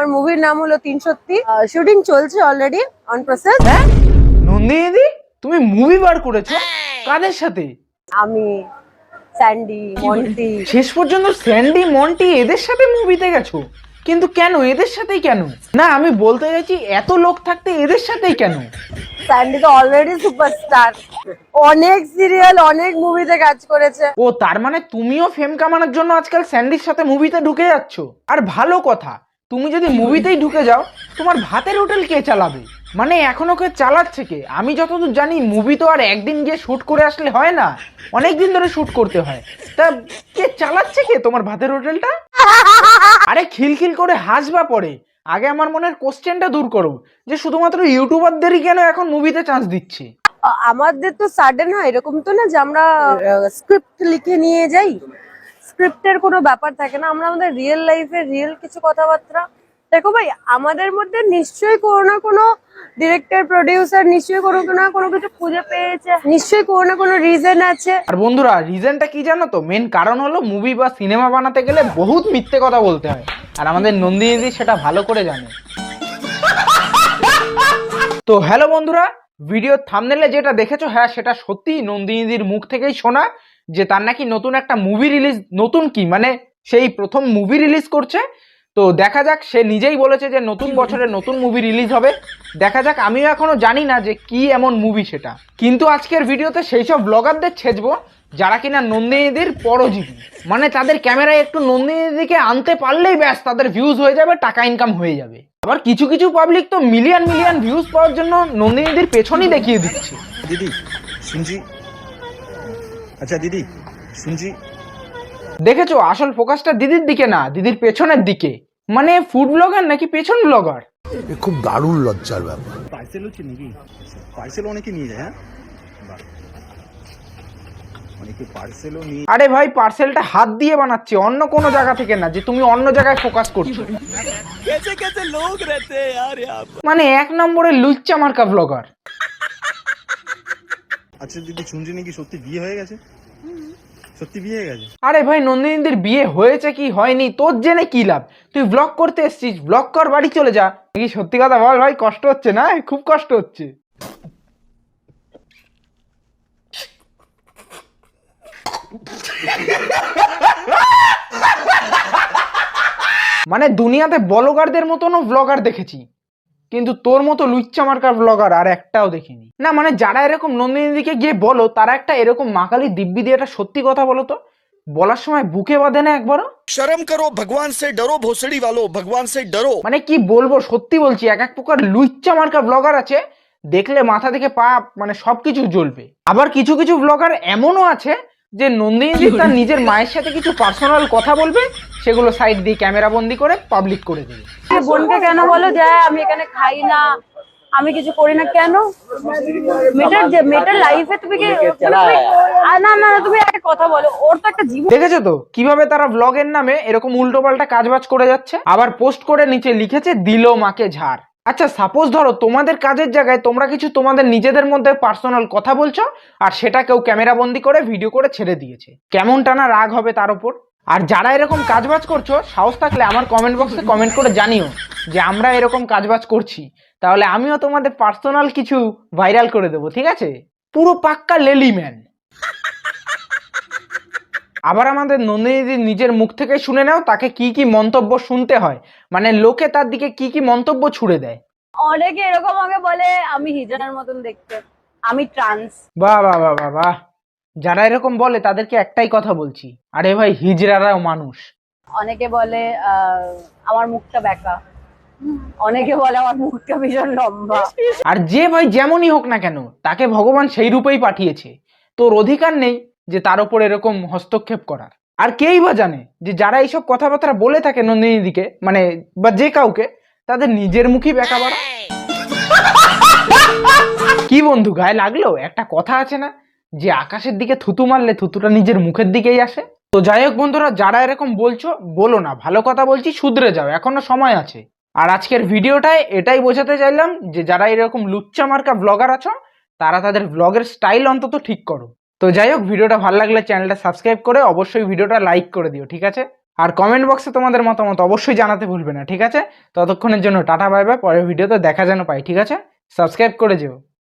আমার মুভির নাম হলো তিন সত্যি। শুটিং চলছে অলরেডি অন প্রসেস হ্যাঁ? নন্দিনী তুমি মুভি বার করেছ? কাদের সাথে? আমি স্যান্ডি মন্টি শেষ পর্যন্ত স্যান্ডি মন্টি এদের সাথে মুভিতে গেছো? কিন্তু কেন? এদের সাথেই কেন? না আমি বলতে চাইছি এত লোক থাকতে এদের সাথেই কেন? স্যান্ডি তো অলরেডি সুপারস্টার অনেক সিরিয়াল অনেক মুভিতে কাজ করেছে। ও তার মানে তুমিও ফেম কামানোর জন্য আজকাল স্যান্ডির সাথে মুভিতে ঢুকে যাচ্ছ? আর ভালো কথা তুমি যদি মুভিতেই ঢুকে যাও তোমার ভাতের হোটেল কে চালাবে? মানে এখন ওকে চালাচ্ছে কে? আমি যতদূর জানি মুভি তো আর একদিন গিয়ে শুট করে আসলে হয় না। অনেক দিন ধরে শুট করতে হয়। তা কে চালাচ্ছে কে তোমার ভাতের হোটেলটা? আরে খিলখিল করে হাসবা পরে। আগে আমার মনের কোশ্চেনটা দূর করো যে শুধুমাত্র ইউটিউবারদেরই কেন এখন মুভিতে চান্স দিচ্ছে? আমাদের তো সাডেন হয় এরকম তো না যে আমরা স্ক্রিপ্ট লিখে নিয়ে যাই। স্ক্রিপ্টের কোনো ব্যাপার থাকে না। আমরা আমাদের রিয়েল লাইফে রিয়েল কিছু কথাবার্তা দেখো ভাই, আমাদের মধ্যে নিশ্চয়ই কোনো না কোনো ডিরেক্টর প্রডিউসার নিশ্চয়ই কোনো না কোনো কিছু খুঁজে পেয়েছে। নিশ্চয়ই কোনো না কোনো রিজন আছে। আর বন্ধুরা রিজনটা কি জানো তো? মেন কারণ হলো মুভি বা সিনেমা বানাতে গেলে বহুত মিথ্যে কথা বলতে হয়। আর আমাদের নন্দিনীদি সেটা ভালো করে জানে। তো হ্যালো বন্ধুরা ভিডিও থামনেলে যেটা দেখেছ হ্যাঁ সেটা সত্যি নন্দিনীদির মুখ থেকেই শোনা। যে তার নাকি নতুন একটা মুভি রিলিজ নতুন কি মানে সেই প্রথম মুভি রিলিজ করছে। তো দেখা যাক, সে নিজেই বলেছে যে নতুন বছরে নতুন মুভি রিলিজ হবে। দেখা যাক, আমিও এখনও জানি না যে কি এমন মুভি সেটা। কিন্তু আজকের ভিডিওতে সেই সব ব্লগারদের ছেঁচবো, যারা কিনা নন্দিনীদের পরজীবী। মানে তাদের ক্যামেরায় একটু নন্দিনীদিকে আনতে পারলেই ব্যাস, তাদের ভিউজ হয়ে যাবে, টাকা ইনকাম হয়ে যাবে। আবার কিছু কিছু পাবলিক তো মিলিয়ন মিলিয়ন ভিউজ পাওয়ার জন্য নন্দিনীদের পেছনই দেখিয়ে দিচ্ছে। দিদি, শুনছি আচ্ছা দিদি শুনছি। দেখেছ আসল ফোকাসটা দিদির দিকে না দিদির পেছনের দিকে। মানে ফুড ব্লগার নাকি পেছন ব্লগার খুব দারুণ লজ্জার ব্যাপার। পার্সেল হচ্ছে নাকি? পার্সেল অনেকে নিয়ে যায় হ্যাঁ? আরে ভাই পার্সেলটা হাত দিয়ে বানাচ্ছে অন্য কোনো জায়গা থেকে না যে তুমি অন্য জায়গায় ফোকাস করছ। মানে এক নম্বরের লুচ্চা মার্কা ব্লগার আচ্ছা দিদি শুনছি নাকি সত্যি বিয়ে হয়ে গেছে? আরে ভাই, নন্দিনীদের বিয়ে হয়েছে কি হয়নি? তোর জেনে কি লাভ? তুই ব্লগ করতে এসছিস ব্লগ কর, বাড়ি চলে যা। কি সত্যি কথা বল ভাই, কষ্ট হচ্ছে না? খুব কষ্ট হচ্ছে। মানে দুনিয়াতে বলগারদের মতনও ব্লগার দেখেছি। কিন্তু তোর মতো লুচ্চা মার্কার ব্লগার আর একটাও দেখিনি। না মানে যারা এরকম নন্দিনীদিকে গিয়ে বলো তারা একটা এরকম মাকালি দিব্যি দিয়ে একটা সত্যি কথা বলো তো? বলার সময় বুকে বাঁধে না একবারও? শরম করো ভগবান সে ডরো ভোসড়ি ভালো ভগবান সে ডরো। মানে কি বলব সত্যি বলছি এক এক প্রকার লুচ্চা মার্কার ব্লগার আছে দেখলে মাথা থেকে পা মানে সবকিছু জ্বলবে। আবার কিছু কিছু ব্লগার এমনও আছে যে নন্দিনী তার নিজের মায়ের সাথে কিছু পার্সোনাল কথা বলবে সেগুলো সাইড দিয়ে ক্যামেরা বন্দি করে পাবলিক করে দেবে। বোনকে কেন বলো? যে আমি এখানে খাই না। আমি কিছু করি না কেন? মেয়েটার যে মেয়েটার লাইফে তুমি কি আ, না না তুমি একটা কথা বলো। ওর তো একটা জীবন দেখেছ তো? কীভাবে তারা ব্লগের নামে এরকম উল্টো পাল্টা কাজবাজ করে যাচ্ছে? আবার পোস্ট করে নিচে লিখেছে দিল মাকে ঝাড়। আচ্ছা সাপোজ ধরো তোমাদের কাজের জায়গায় তোমরা কিছু তোমাদের নিজেদের মধ্যে পার্সোনাল কথা বলছো আর সেটা কেউ ক্যামেরা বন্দি করে ভিডিও করে ছেড়ে দিয়েছে। কেমন টানা রাগ হবে তার উপর আর যারা এরকম কাজবাজ করছ সাহস থাকলে আমার কমেন্ট বক্সে কমেন্ট করে জানিও যে আমরা এরকম কাজবাজ করছি। তাহলে আমিও তোমাদের পার্সোনাল কিছু ভাইরাল করে দেবো ঠিক আছে? পুরো পাক্কা লেলি ম্যান আবার আমাদের নন্দিনী নিজের মুখ থেকে শুনে নাও তাকে কি কি মন্তব্য শুনতে হয়। মানে লোকে তার দিকে কি কি মন্তব্য ছুড়ে দেয়। অনেকে এরকম আমাকে বলে আমি হিজড়ার মতন দেখতে। আমি ট্রান্স বাহ বাহ বাহ বাহ। যারা এরকম বলে তাদেরকে একটাই কথা বলছি। আরে ভাই হিজড়ারাও মানুষ। অনেকে বলে আহ, আমার মুখটা বেঁকা। অনেকে বলে আমার মুখটা ভীষণ লম্বা। আর যে ভাই যেমনই হোক না কেন তাকে ভগবান সেই রূপেই পাঠিয়েছে। তোর অধিকার নেই যে তার উপর এরকম হস্তক্ষেপ করার। আর কেই বা জানে যে যারা এইসব কথাবার্তা বলে থাকে নন্দিনীদিকে মানে বা যে কাউকে তাদের নিজের মুখই বেকা বাড়া। কি বন্ধু গায়ে লাগল? একটা কথা আছে না? যে আকাশের দিকে থুতু মারলে থুতুটা নিজের মুখের দিকেই আসে। তো যাই হোক বন্ধুরা, যারা এরকম বলছো, বলো না। ভালো কথা বলছি, শুধরে যাও। এখনও সময় আছে। আর আজকের ভিডিওটায় এটাই বোঝাতে চাইলাম যে, যারা এরকম লুচ্চা মার্কা ব্লগার আছো, তারা তাদের ব্লগের স্টাইল অন্তত ঠিক করো। তো যাই হোক, ভিডিওটা ভালো লাগলে চ্যানেলটা সাবস্ক্রাইব করে অবশ্যই ভিডিওটা লাইক করে দিও, ঠিক আছে? আর কমেন্ট বক্সে তোমাদের মতামত অবশ্যই জানাতে ভুলবে না, ঠিক আছে? ততক্ষণের জন্য টাটা বাই বাই পরের ভিডিওতে দেখা যেন পাই, ঠিক আছে? সাবস্ক্রাইব করে যেও।